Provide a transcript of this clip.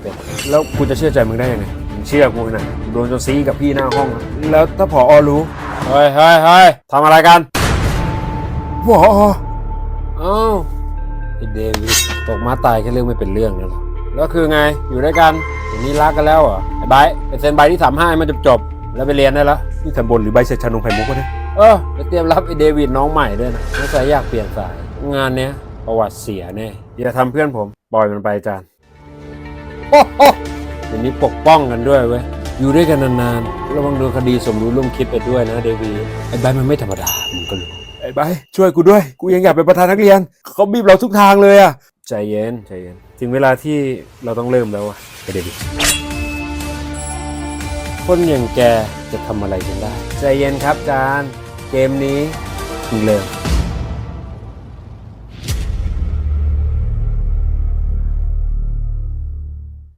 เป็นแล้วกูจะเชื่อใจมึงได้ยังไงมึงเชื่อกูนะโดนจนซีกับพี่หน้าห้องอะแล้วถ้าผอรู้ เฮ้ยเฮ้ยเฮ้ยทำอะไรกันผออ้าวไอเดวิดตกมาตายแค่เรื่องไม่เป็นเรื่องนั่นหรอแล้วคือไงอยู่ด้วยกันอย่างนี้รักกันแล้วเหรอไอ้ไบร์ทไปเซ็นใบที่ทำให้มันจบจบๆแล้วไปเรียนได้แล้วนี่ทันบนหรือใบเสร็จชานมไข่มุกวะเนี่ยเออไปเตรียมรับไอเดวิดน้องใหม่ด้วยนะสงสัยอยากเปลี่ยนสาย งานเนี้ยประวัติเสียแน่อย่าทำเพื่อนผมปล่อยมันไปจานโอ้โหเดี๋ยวนี้ปกป้องกันด้วยเว้ย อยู่ด้วยกันนานๆ ระวังโดนคดีสมรู้ร่วมคิดไปด้วยนะเดวีไอ้ใบร์ทมันไม่ธรรมดา มึงก็รู้ไอ้ใบร์ทช่วยกูด้วย กูยังอยากเป็นประธานนักเรียน เขาบีบเราทุกทางเลยอะใจเย็นใจเย็น ถึงเวลาที่เราต้องเริ่มแล้วอะไอ้เดวีคนอย่างแกจะทำอะไรกันได้ ใจเย็นครับจาน เกมนี้เพิ่งเริ่ม